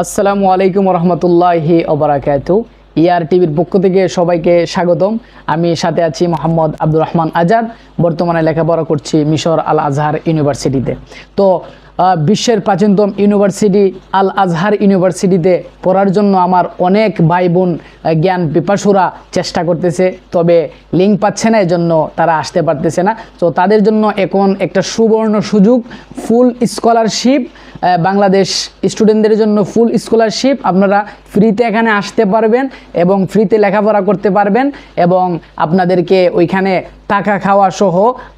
আসসালামু আলাইকুম রহমতুল্লাহি ওবরাকাত ইয়ার টিভির পক্ষ থেকে সবাইকে স্বাগতম। আমি সাথে আছি মোহাম্মদ আব্দুর রহমান আজাদ। বর্তমানে লেখাপড়া করছি মিশর আল আজহার ইউনিভার্সিটিতে। তো বিশ্বের প্রাচীনতম ইউনিভার্সিটি আল আজহার ইউনিভার্সিটিতে পড়ার জন্য আমার অনেক ভাই বোন জ্ঞান পিপাসুরা চেষ্টা করতেছে, তবে লিঙ্ক পাচ্ছে না, এজন্য তারা আসতে পারতেছে না। তো তাদের জন্য এখন একটা সুবর্ণ সুযোগ ফুল স্কলারশিপ বাংলাদেশ স্টুডেন্টদের জন্য ফুল স্কলারশিপ আপনারা ফ্রিতে এখানে আসতে পারবেন এবং ফ্রিতে লেখাপড়া করতে পারবেন এবং আপনাদেরকে ওইখানে টাকা খাওয়া সহ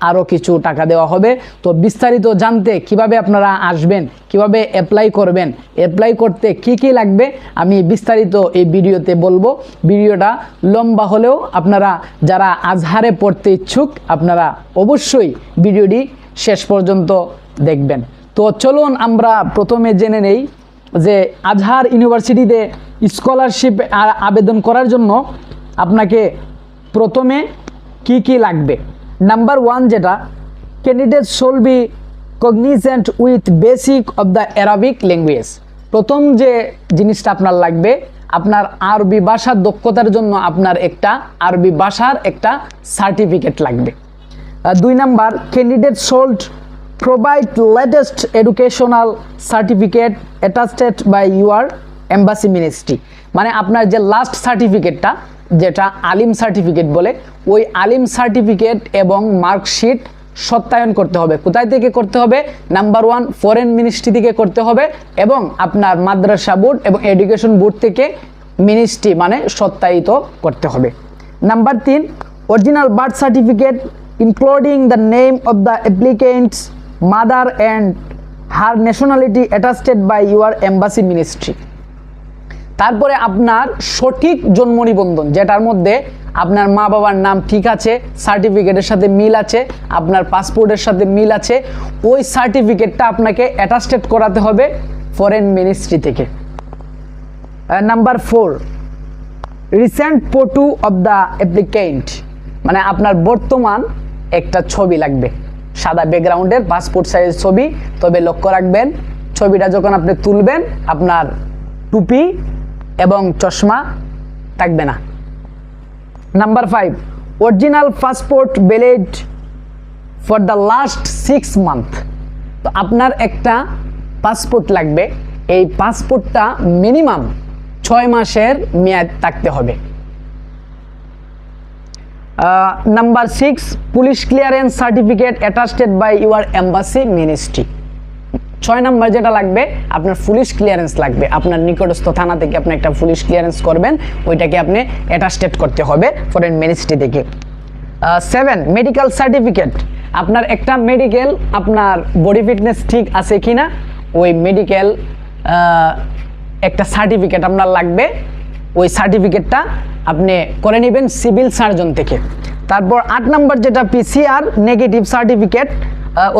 আরও কিছু টাকা দেওয়া হবে। তো বিস্তারিত জানতে কীভাবে আপনারা আসবেন, কীভাবে অ্যাপ্লাই করবেন অ্যাপ্লাই করতে কি কি লাগবে আমি বিস্তারিত এই ভিডিওতে বলব। ভিডিওটা লম্বা হলেও আপনারা যারা আজহারে পড়তে ইচ্ছুক আপনারা অবশ্যই ভিডিওটি শেষ পর্যন্ত দেখবেন। তো চলুন আমরা প্রথমে জেনে নেই যে আজহার ইউনিভার্সিটিতে স্কলারশিপ আবেদন করার জন্য আপনাকে প্রথমে কি কি লাগবে? নাম্বার ওয়ান যেটা candidate should be cognizant with basic of the Arabic language প্রথম যে জিনিসটা আপনার লাগবে, আপনার আরবি ভাষার দক্ষতার জন্য আপনার একটা আরবি ভাষার একটা সার্টিফিকেট লাগবে। দুই number candidate should provide latest educational certificate attested by your embassy ministry মানে আপনার যে লাস্ট সার্টিফিকেটটা যেটা আলিম সার্টিফিকেট বলে, ওই আলিম সার্টিফিকেট এবং মার্কশিট সত্যায়ন করতে হবে। কোথায় থেকে করতে হবে? নাম্বার ওয়ান ফরেন মিনিস্ট্রি থেকে করতে হবে এবং আপনার মাদ্রাসা বোর্ড এবং এডুকেশন বোর্ড থেকে মিনিস্ট্রি মানে সত্যায়িত করতে হবে। নাম্বার তিন original birth certificate including the name of the applicant's mother and her nationality attested by your embassy ministry. তারপরে আপনার সঠিক জন্ম নিবন্ধন, যেটার মধ্যে আপনার মা বাবার নাম ঠিক আছে, সার্টিফিকেটের সাথে মিল আছে, আপনার পাসপোর্টের সাথে মিল আছে, ওই সার্টিফিকেটটা আপনাকে অ্যাটাস্টেড করাতে হবে ফরেন মিনিস্ট্রি থেকে। Number four, recent photo of the applicant মানে আপনার বর্তমান একটা ছবি লাগবে। সাদা ব্যাকগ্রাউন্ডের পাসপোর্ট সাইজ ছবি। তবে লক্ষ্য রাখবেন, ছবিটা যখন আপনি তুলবেন, আপনার টুপি এবং চশমা থাকবে না। Number five original passport valid for the last six month তো আপনার একটা পাসপোর্ট লাগবে। এই পাসপোর্টটা মিনিমাম ছয় মাসের মেয়াদ থাকতে হবে। Number six police clearance certificate attested by your embassy ministry ছয় নাম্বার যেটা লাগবে, আপনার পুলিশ ক্লিয়ারেন্স লাগবে। আপনার নিকটস্থ থানা থেকে আপনি একটা পুলিশ ক্লিয়ারেন্স করবেন, ওইটাকে আপনি অ্যাটাস্টেড করতে হবে ফরেন মিনিস্ট্রি থেকে। সেভেন মেডিকেল সার্টিফিকেট আপনার একটা মেডিকেল আপনার বডি ফিটনেস ঠিক আছে কি না ওই মেডিকেল একটা সার্টিফিকেট আপনার লাগবে। ওই সার্টিফিকেটটা আপনি করে নেবেন সিভিল সার্জন থেকে। তারপর আট নম্বর যেটা পিসিআর নেগেটিভ সার্টিফিকেট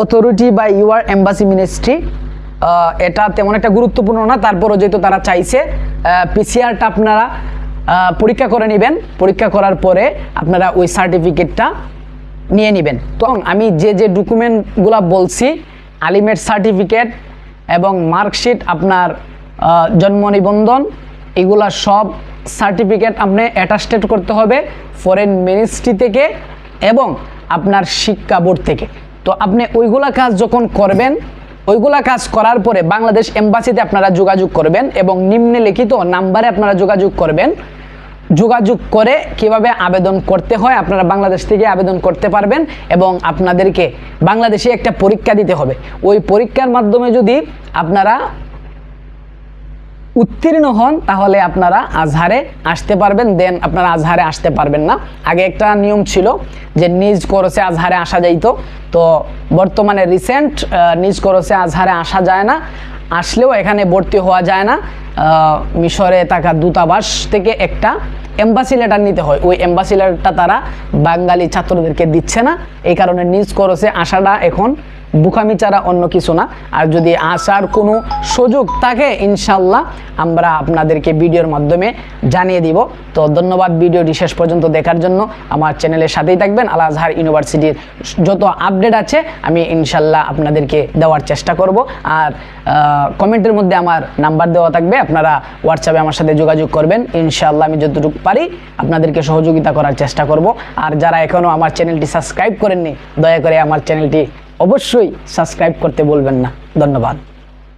অথরিটি বা ইউআর এম্বাসি মিনিস্ট্রি এটা তেমন একটা গুরুত্বপূর্ণ না, তারপরও যেহেতু তারা চাইছে পিসিআরটা আপনারা পরীক্ষা করে নেবেন। পরীক্ষা করার পরে আপনারা ওই সার্টিফিকেটটা নিয়ে নেবেন। তো আমি যে যে ডকুমেন্টগুলো বলছি, আলিমের সার্টিফিকেট এবং মার্কশিট আপনার জন্ম নিবন্ধন এগুলা সব সার্টিফিকেট আপনি অ্যাটাস্টেড করতে হবে ফরেন মিনিস্ট্রি থেকে এবং আপনার শিক্ষা বোর্ড থেকে। তো আপনি ওইগুলা কাজ যখন করবেন, ওইগুলা কাজ করার পরে বাংলাদেশ এম্বাসিতে আপনারা যোগাযোগ করবেন এবং নিম্নে লিখিত নাম্বারে আপনারা যোগাযোগ করবেন। যোগাযোগ করে কীভাবে আবেদন করতে হয় আপনারা বাংলাদেশ থেকে আবেদন করতে পারবেন এবং আপনাদেরকে বাংলাদেশে একটা পরীক্ষা দিতে হবে। ওই পরীক্ষার মাধ্যমে যদি আপনারা উত্তীর্ণ হন, তাহলে আপনারা আজহারে আসতে পারবেন। দেন আপনারা আজহারে আসতে পারবেন না। আগে একটা নিয়ম ছিল যে নিজ করসে আজহারে আসা যাইতো। তো বর্তমানে রিসেন্ট নিজ করসে আজহারে আসা যায় না। আসলেও এখানে ভর্তি হওয়া যায় না। মিশরে থাকা দূতাবাস থেকে একটা এম্বাসি লেটার নিতে হয়। ওই এম্বাসি লেটারটা তারা বাঙালি ছাত্রদেরকে দিচ্ছে না। এই কারণে নিজ করসে আসাটা এখন বুকামি ছাড়া অন্য কিছু না। আর যদি আসার কোনো সুযোগ থাকে ইনশাল্লাহ আমরা আপনাদেরকে ভিডিওর মাধ্যমে জানিয়ে দিব। তো ধন্যবাদ ভিডিওটি শেষ পর্যন্ত দেখার জন্য। আমার চ্যানেলের সাথেই থাকবেন, আল আজহার ইউনিভার্সিটির যত আপডেট আছে, আমি ইনশাল্লাহ আপনাদেরকে দেওয়ার চেষ্টা করব। আর কমেন্টের মধ্যে আমার নাম্বার দেওয়া থাকবে, আপনারা হোয়াটসঅ্যাপে আমার সাথে যোগাযোগ করবেন। ইনশাল্লাহ আমি যতটুকু পারি আপনাদেরকে সহযোগিতা করার চেষ্টা করব। আর যারা এখনও আমার চ্যানেলটি সাবস্ক্রাইব করেননি, দয়া করে আমার চ্যানেলটি অবশ্যই সাবস্ক্রাইব করতে বলবেন না। ধন্যবাদ।